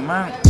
อยมาก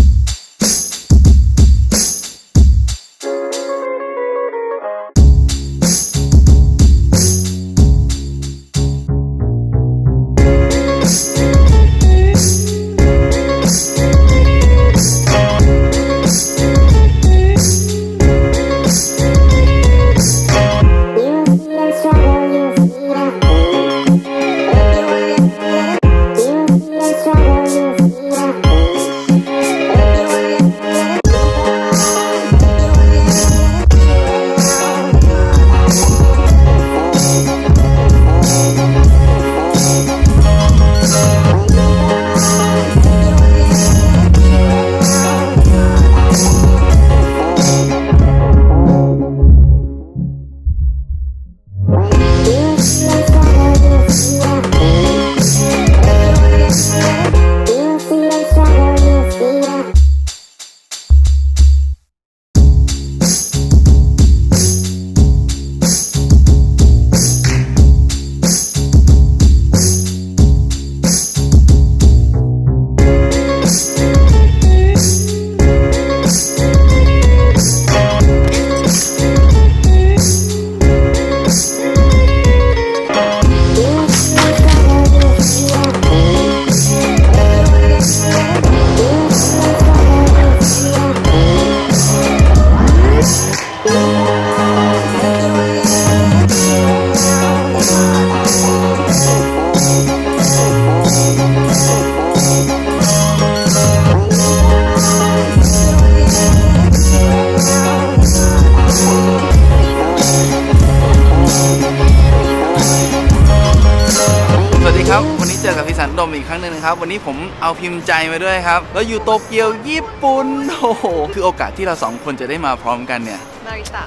หนึ่งนะครับ วันนี้ผมเอาพิมพ์ใจมาด้วยครับ แล้วอยู่โตเกียวญี่ปุ่นโอ้โหคือโอกาสที่เราสองคนจะได้มาพร้อมกันเนี่ย นาริตะ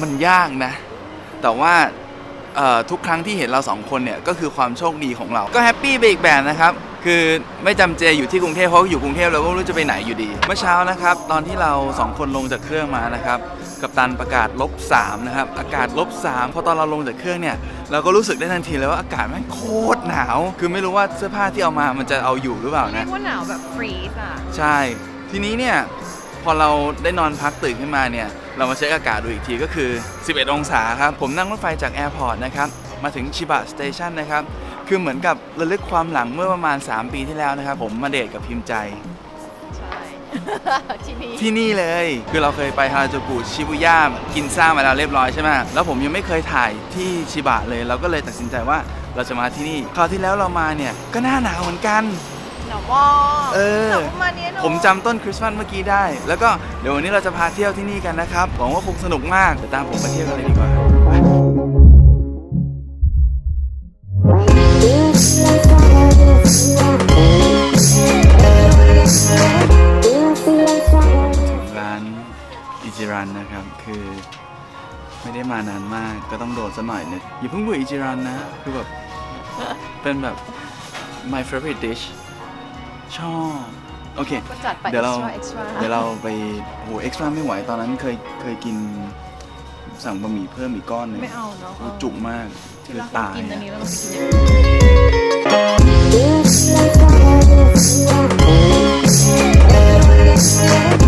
มันยากนะ แต่ว่าเอ่อทุกครั้งที่เห็นเราสองคนเนี่ยก็คือความโชคดีของเรา ก็แฮปปี้ไปอีกแบบนะครับ คือไม่จำเจอยู่ที่กรุงเทพเพราะอยู่กรุงเทพเราก็ไม่รู้จะไปไหนอยู่ดี เมื่อเช้านะครับ ตอนที่เราสองคนลงจากเครื่องมานะครับ กับตันประกาศลบ3นะครับ อากาศลบ3พอตอนเราลงจากเครื่องเนี่ย เราก็รู้สึกได้ทันทีเลยว่าอากาศแม่งโคตรหนาว คือไม่รู้ว่าเสื้อผ้าที่เอามามันจะเอาอยู่หรือเปล่าเรียนะ กว่าหนาวแบบฟรีซอะ ใช่ ทีนี้เนี่ย พอเราได้นอนพักตื่นขึ้นมาเนี่ย เรามาเช็คอากาศดูอีกทีก็คือ 11 องศาครับ ผมนั่งรถไฟจากแอร์พอร์ตนะครับ มาถึงชิบะสเตชันนะครับ คือเหมือนกับระลึกความหลังเมื่อประมาณ 3 ปีที่แล้วนะครับ ผมมาเดทกับพิมพ์ใจ ใช่ ที่นี่ที่นี่เลย คือเราเคยไปฮาราจูกุชิบุย่ากินซ่ามาแล้วเรียบร้อยใช่ไหมแล้วผมยังไม่เคยถ่ายที่ชิบะเลย เราก็เลยตัดสินใจว่าเราจะมาที่นี่คราวที่แล้วเรามาเนี่ยก็หน้าหนาวเหมือนกัน หนาวมากเออ หนาวประมาณนี้เนอะผมจำต้นคริสต์มาสเมื่อกี้ได้ แล้วก็เดี๋ยววันนี้เราจะพาเที่ยวที่นี่กันนะครับหวังว่าคงสนุกมากเดี๋ยวตามผมไปเที่ยวกันเลยดีกว่าไป You นนะครับ คือไม่ได้มานานมากก็ต้องโดดซะหน่อยนึงอย่าเพิ่งเบื่ออิจิรันนะ คือแบบ เป็นแบบ my favorite dish ชอบ โอเค ก็จัดไป เดี๋ยวเรา extra extra เดี๋ยวเราไปโหเอ็กซ์ตร้าไม่ไหวตอนนั้นเคยเคยกินสั่งบะหมี่เพิ่มอีกก้อนหนึ่งไม่เอาเนาะโอ้จุกมากที่คือเราตายกินอันอะนี้แล้วเราไปกินอย่างอื่น You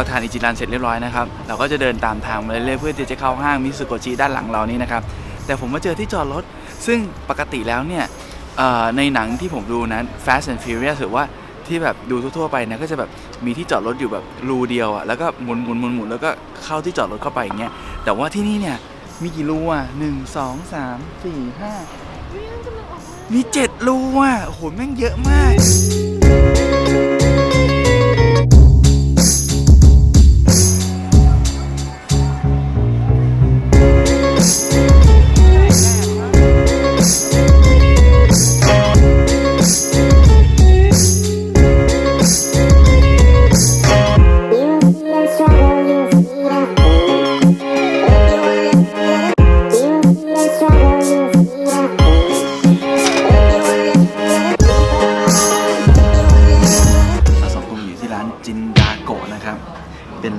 เราทานอิจิรันเสร็จเรียบร้อยนะครับ เราก็จะเดินตามทางมาเรื่อยๆเพื่อที่จะเข้าห้างมิสุโกชิด้านหลังเรานี่นะครับ แต่ผมมาเจอที่จอดรถ ซึ่งปกติแล้วเนี่ยเอ่อในหนังที่ผมดูนั้น Fast and Furious หรือว่าที่แบบดูทั่วๆไปนะก็จะแบบมีที่จอดรถอยู่แบบรูเดียวอะแล้วก็หมุนหมุนหมุนหมุนแล้วก็เข้าที่จอดรถเข้าไปอย่างเงี้ยแต่ว่าที่นี่เนี่ยมีกี่รูอะหนึ่งสองสามสี่ห้ามีเจ็ดรูอะโอ้โหแม่งเยอะมาก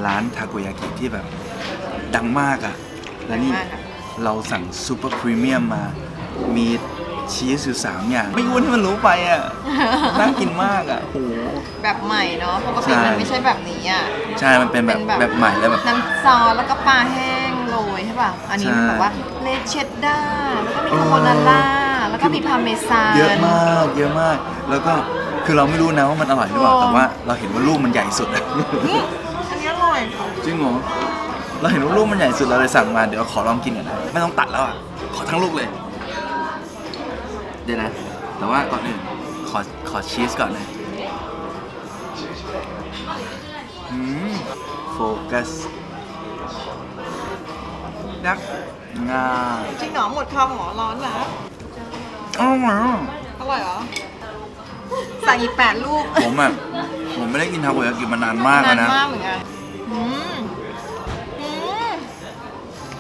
ร้านทาโกยากิที่แบบดังมากอะ่ะ และนี่ดังมากอะเราสั่งซูเปอร์พรีเมียมมา มีชีสอยู่สามอย่าง ไม่อ้วนให้มันรู้ไปอะ่ะ น่ากินมากอะ่ะโอ้โหแบบใหม่เนาะปกติใช่มันไม่ใช่แบบนี้อะ ใช่ มันเป็นแบบแบบใหม่แล้วแบบน้ำซอสแล้วก็ปลาแห้งโรยใช่ป่ะ อันนี้มันใช่แบบว่าเลเชดดาแล้วก็มีเออคาโบนาร่าแล้วก็มีพาเมซานเยอะมากเยอะมาก แล้วก็คือเราไม่รู้นะว่ามันอร่อยหรือเปล่าโอ้แต่ว่าเราเห็นว่าลูกมันใหญ่สุด อะอืมอันนี้อร่อยจริงเหรอเราเห็นว่าลูกมันใหญ่สุดเราเลยสั่งมาเดี๋ยวขอลองกินก่อนนะไม่ต้องตัดแล้วอะขอทั้งลูกเลย เดี๋ยวนะ แต่ว่าก่อนอื่นขอขอชีสก่อนนะอืมโฟกัสยักงาจริงเหรอหมดคำเหรอร้อนนะอ้าวอร่อยเหรอสั่งอีกแปดลูกผมอะผมไม่ได้กินทาโกยากิมานานมากแล้วนานนะมากเหมือนกัน อืมอืม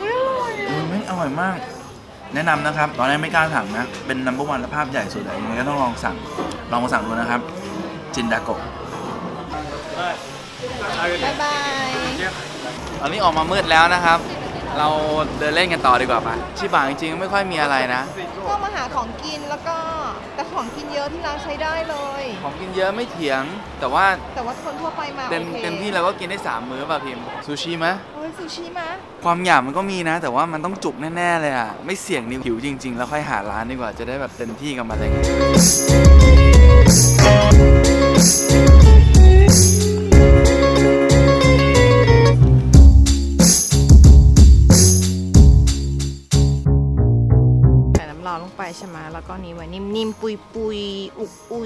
อุ๊ยอร่อยอะอืมไม่อร่อยมาก แนะนำนะครับ ตอนแรกไม่กล้าสั่งนะ เป็นนัมเบอร์วันและภาพใหญ่สุดอะยังไงก็ต้องลองสั่ง ลองมาสั่งดูนะครับ จินดาโกะ บ๊ายบายตอนนี้ออกมามืดแล้วนะครับ เราเดินเล่นกันต่อดีกว่าปะชิบะจริงๆ ไม่ค่อยมีอะไรนะ ก็มาหาของกินแล้วก็แต่ของกินเยอะที่ร้านใช้ได้เลย ของกินเยอะไม่เถียง แต่ว่าแต่ว่าคนทั่วไปมาเต็มโอคเต็มที่เราก็กินได้ 3 มื้อป่ะพิมพ์ซูชิไหมเฮ้ยซูชิมะความหยาบมันก็มีนะ แต่ว่ามันต้องจุกแน่ ๆ เลยอะ ไม่เสี่ยงนิ้วหิวจริง ๆ แล้วค่อยหาร้านดีกว่าจะได้แบบเต็มที่กับมันอะไรอย่างเงี้ย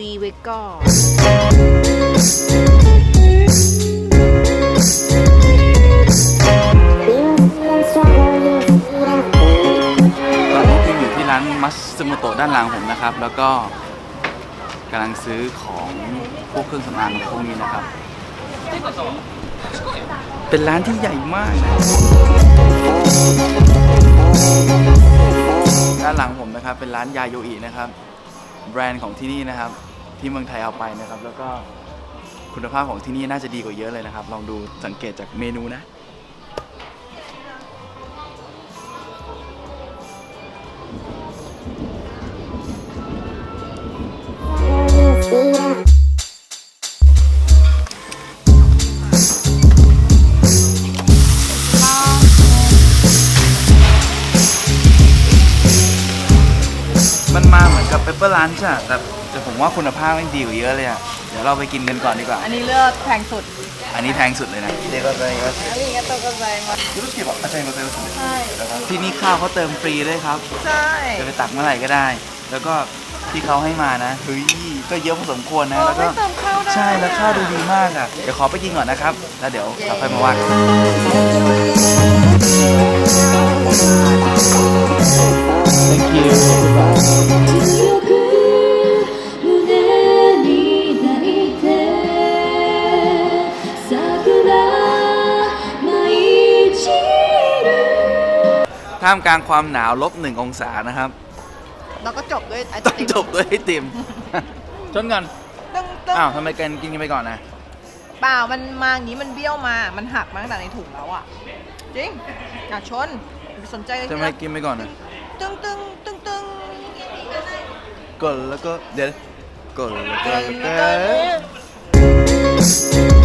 อุกอุยไว้ก่อนตอนนี้พิมอยู่ที่ร้านมัสซ m โมโตะด้านหลังผมนะครับ แล้วก็กำลังซื้อของพวกเครื่องสำอางพวกนี้นะครับ เป็นร้านที่ใหญ่มากนะด้านหลังผมนะครับเป็นร้านยาโยอินะครับ แบรนด์ของที่นี่นะครับ ที่เมืองไทยเอาไปนะครับ แล้วก็คุณภาพของที่นี่น่าจะดีกว่าเยอะเลยนะครับ ลองดูสังเกตจากเมนูนะ มันมาเหมือนกับเปปเปอร์ลันช์อะแต่ ผมว่าคุณภาพมันดีกว่าเยอะเลยอะเดี๋ยวเราไปกินกันก่อนดีกว่า อันนี้เลือกแพงสุด อันนี้แพงสุดเลยนะเด็กก็ใจก็อันนี้ก็ตกกระใจมารู้สึกแบบอาจารย์ก็ใจก็สุดใช่ที่นี่ข้าวเขาเติมฟรีด้วยครับ ใช่จะไปตักเมื่อไหร่ก็ได้ แล้วก็ที่เขาให้มานะเฮ้ยก็เยอะพอสมควรนะเออแล้วก็ไม่เติมข้าวได้ใช่แล้วข้าวดูดีมากอะเดี๋ยวขอไปกินก่อนนะครับ แล้วเดี๋ยวเราค่อยมาว่ากัน Thank you ท่ามกลางความหนาวลบหนึ่งองศานะครับแล้วก็จบด้วยไอต้องติมจบด้วยไอติม ชนกันตึ้งตึ้งอ้าวทำไมกันกินกันไปก่อนนะเปล่ามันมาอย่างนี้มันเบี้ยวมา มันหักมาตั้งแต่ในถุงแล้วอะ จริงอยากชนอย่าสนใจเลยทำไมกินไปก่อนนะตึ้งตึ้งตึ้งตึ้งกดแล้วก็เดี๋ยวกดแล้วก็ ตึ้งแล้ตึ้ง